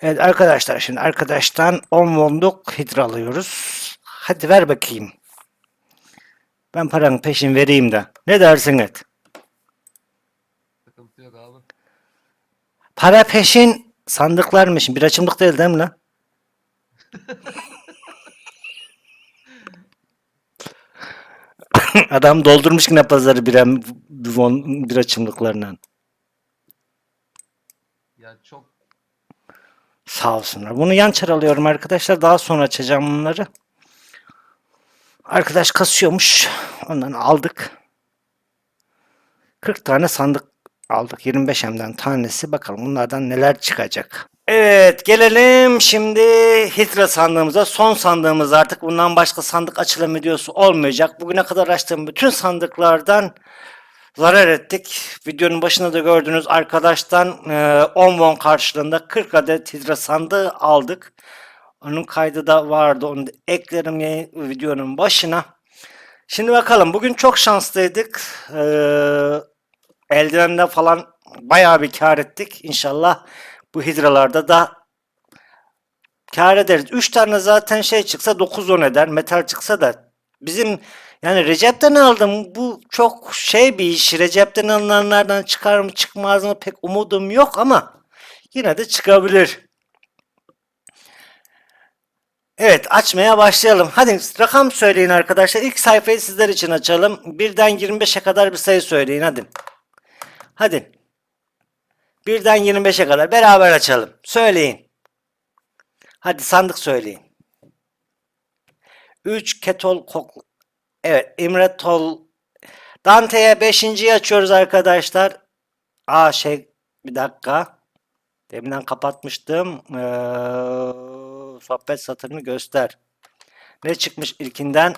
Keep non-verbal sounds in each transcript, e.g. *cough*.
Evet arkadaşlar şimdi arkadaştan 10 wonluk hidra alıyoruz. Hadi ver bakayım. Ben paranın peşin vereyim de. Ne dersin et? Sıkıntı yok abi. Para peşin sandıklarmış. Bir açımlık değil değil mi lan? *laughs* Adam doldurmuş yine pazarı bir, bir, bir açımlıklarından. Ya çok Sağ olsunlar. Bunu yan çar alıyorum arkadaşlar. Daha sonra açacağım bunları. Arkadaş kasıyormuş. Ondan aldık. 40 tane sandık aldık. 25 hemden tanesi. Bakalım bunlardan neler çıkacak. Evet gelelim şimdi Hidra sandığımıza. Son sandığımız artık. Bundan başka sandık açılım videosu olmayacak. Bugüne kadar açtığım bütün sandıklardan zarar ettik. Videonun başında da gördüğünüz arkadaştan e, 10 won karşılığında 40 adet hidra sandığı aldık. Onun kaydı da vardı. Onu da eklerim videonun başına. Şimdi bakalım. Bugün çok şanslıydık. Ee, eldivende falan bayağı bir kar ettik. İnşallah bu hidralarda da kar ederiz. 3 tane zaten şey çıksa 9-10 eder. Metal çıksa da bizim yani Recep'ten aldım. Bu çok şey bir iş. Recep'ten alınanlardan çıkar mı çıkmaz mı pek umudum yok ama yine de çıkabilir. Evet açmaya başlayalım. Hadi rakam söyleyin arkadaşlar. İlk sayfayı sizler için açalım. Birden 25'e kadar bir sayı söyleyin hadi. Hadi. Birden 25'e kadar beraber açalım. Söyleyin. Hadi sandık söyleyin. 3 ketol kok Evet İmre Tol Dante'ye 5.yi açıyoruz arkadaşlar. Aa şey bir dakika. Deminden kapatmıştım. Ee, sohbet satırını göster. Ne çıkmış ilkinden?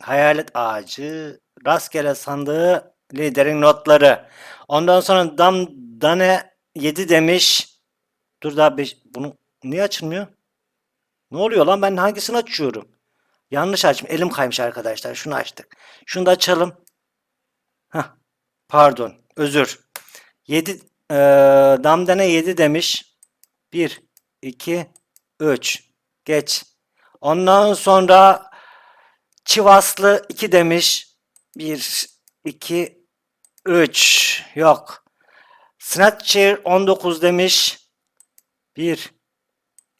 Hayalet ağacı, rastgele sandığı, liderin notları. Ondan sonra dam dane 7 demiş. Dur daha 5. Bunu niye açılmıyor? Ne oluyor lan ben hangisini açıyorum? Yanlış açmış. Elim kaymış arkadaşlar. Şunu açtık. Şunu da açalım. Hah. Pardon. Özür. 7 eee damdane 7 demiş. 1 2 3 geç. Ondan sonra Çivaslı 2 demiş. 1 2 3 yok. Snatcher 19 demiş. 1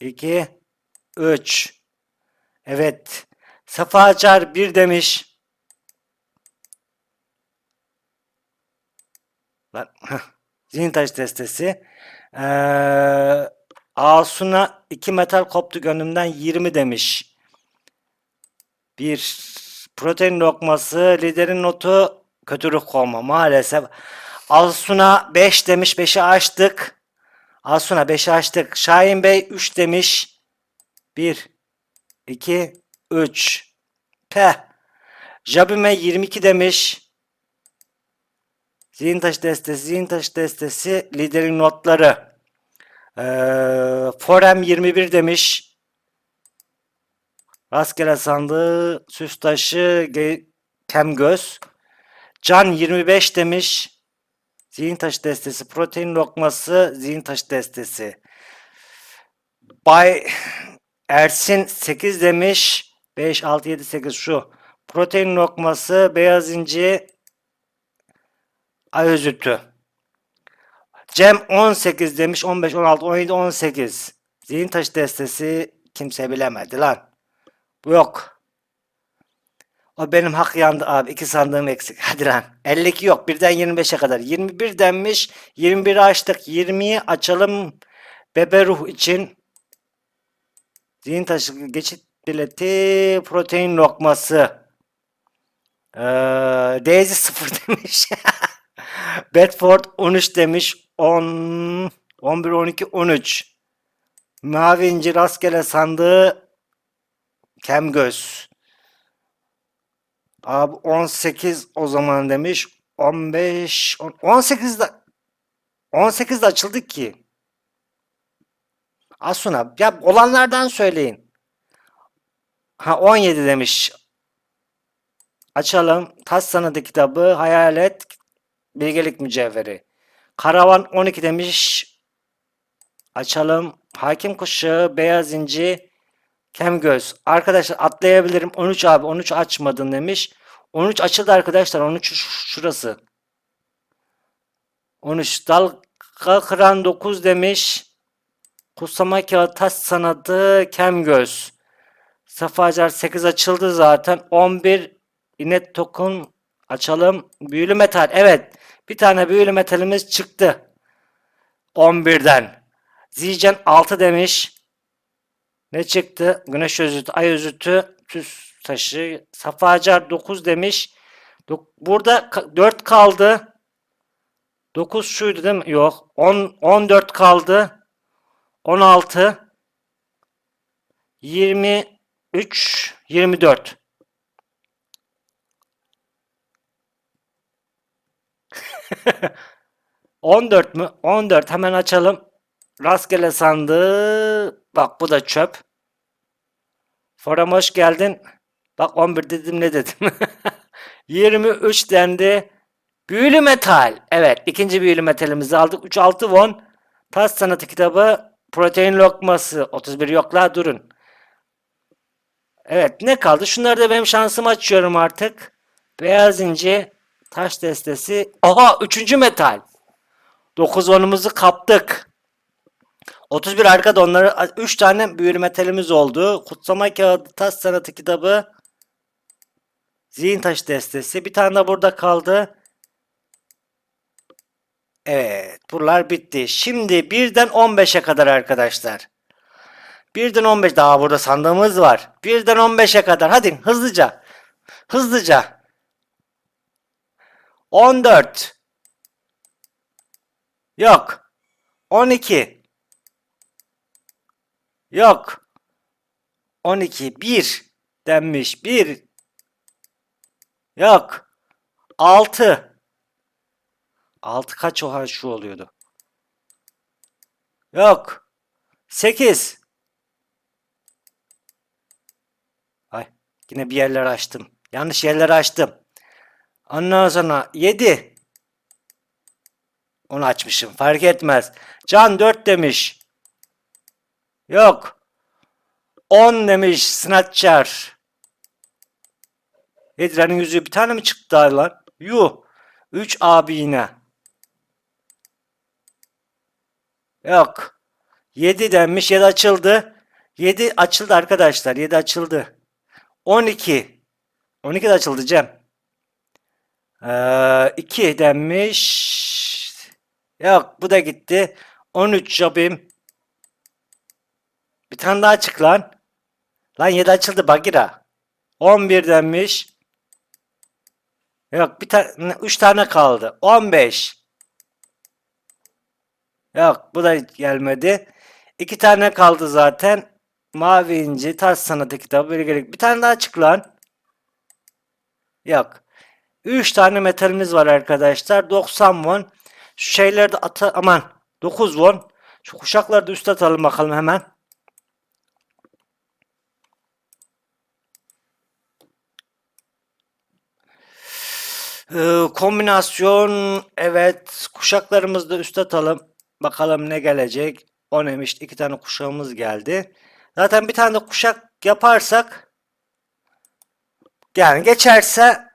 2 3 Evet. Safa Acar 1 demiş. Lan, heh, Zihin taş destesi. Ee, Asuna 2 metal koptu gönlümden 20 demiş. Bir protein lokması, liderin notu kötülük kovma maalesef. Asuna 5 demiş, 5'i açtık. Asuna 5'i açtık. Şahin Bey 3 demiş. 1 2 3 Peh. Jabime 22 demiş. Zihin taşı destesi, zihin taşı destesi, liderin notları. Ee, Forem 21 demiş. Rastgele sandığı, süs taşı, ge- kemgöz. Can 25 demiş. Zihin taşı destesi, protein lokması, zihin taşı destesi. Bay Ersin 8 demiş. 5, 6, 7, 8 şu. Protein lokması, beyaz inci, ayözütü. Cem 18 demiş. 15, 16, 17, 18. Zihin taşı destesi kimse bilemedi lan. Yok. O benim hak yandı abi. İki sandığım eksik. *laughs* Hadi lan. 52 yok. Birden 25'e kadar. 21 denmiş. 21'i açtık. 20'yi açalım. Bebe ruh için. Zihin taşı geçit bileti. Protein lokması. Ee, Daisy 0 *laughs* demiş. Bedford 13 demiş. 10, 11, 12, 13. Mavi inci rastgele sandığı Kemgöz. Abi 18 o zaman demiş. 15 on- 18 de 18 de açıldık ki. Asuna ya olanlardan söyleyin. Ha 17 demiş. Açalım. Taş Sanatı kitabı, Hayalet, Bilgelik Mücevheri. Karavan 12 demiş. Açalım. Hakim kuşağı, beyaz inci, kemgöz. Arkadaşlar atlayabilirim. 13 abi 13 açmadın demiş. 13 açıldı arkadaşlar. 13 şu- şurası. 13 dalga kıran 9 demiş. Kutsama kağıt taş sanatı kemgöz. Safacar 8 açıldı zaten. 11 inet tokun açalım. Büyülü metal. Evet. Bir tane büyülü metalimiz çıktı. 11'den. Zicen 6 demiş. Ne çıktı? Güneş özütü, ay özütü, tüs taşı. Safacar 9 demiş. Burada 4 kaldı. 9 şuydu değil mi? Yok. 10, 14 kaldı. 16 23 24 14 mü? 14 hemen açalım. Rastgele sandığı. Bak bu da çöp. Forum hoş geldin. Bak 11 dedim ne dedim. *laughs* 23 dendi. Büyülü metal. Evet ikinci büyülü metalimizi aldık. 3-6 won. Tas sanatı kitabı. Protein lokması. 31 yokla durun. Evet ne kaldı? Şunları da benim şansımı açıyorum artık. Beyaz inci. Taş destesi. Aha üçüncü metal. 9 wonumuzu kaptık. 31 arkada onları 3 tane büyülü metalimiz oldu. Kutsama kağıdı, taş sanatı kitabı, zihin taşı destesi. Bir tane de burada kaldı. Evet, buralar bitti. Şimdi 1'den 15'e kadar arkadaşlar. 1'den 15 daha burada sandığımız var. 1'den 15'e kadar. Hadi hızlıca. Hızlıca. 14. Yok. 12. Yok. 12. 1 denmiş. 1. Yok. 6. 6 kaç oha şu oluyordu? Yok. 8. Ay yine bir yerler açtım. Yanlış yerler açtım. Ondan sonra 7. Onu açmışım. Fark etmez. Can 4 demiş. Yok. 10 demiş Snatcher. Hidra'nın yüzüğü bir tane mi çıktı lan? Yuh. 3 abi yine. Yok. 7 denmiş. 7 açıldı. 7 açıldı arkadaşlar. 7 açıldı. 12. 12 de açıldı Cem. Ee, 2 denmiş. Yok bu da gitti. 13 Jobim. Bir tane daha açık lan. Lan 7 açıldı Bagira. 11 denmiş. Yok bir tane 3 tane kaldı. 15. Yok bu da gelmedi. 2 tane kaldı zaten. Mavi inci, taş sanatı kitabı, bilgelik. Bir tane daha açık lan. Yok. 3 tane metalimiz var arkadaşlar. 90 won. Şu şeyleri de ata aman 9 won. Şu kuşakları da üst atalım bakalım hemen. Ee, kombinasyon evet kuşaklarımızı da üst atalım. Bakalım ne gelecek. 10 emiş iki tane kuşağımız geldi. Zaten bir tane de kuşak yaparsak yani geçerse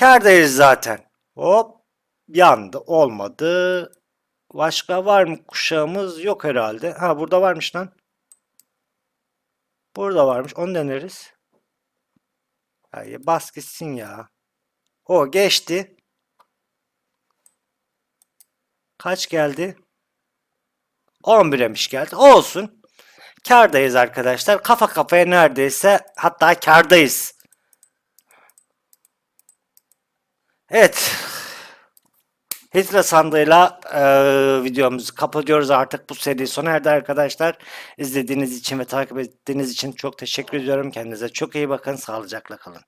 kârdayız zaten. Hop yandı olmadı. Başka var mı kuşağımız? Yok herhalde. Ha burada varmış lan. Burada varmış. Onu deneriz. Hayır, bas gitsin ya. O geçti. Kaç geldi? 11'emiş geldi. Olsun. Kardayız arkadaşlar. Kafa kafaya neredeyse hatta kardayız. Evet. Hitra sandığıyla eee, videomuzu kapatıyoruz artık. Bu seri sona erdi arkadaşlar. İzlediğiniz için ve takip ettiğiniz için çok teşekkür ediyorum. Kendinize çok iyi bakın. Sağlıcakla kalın.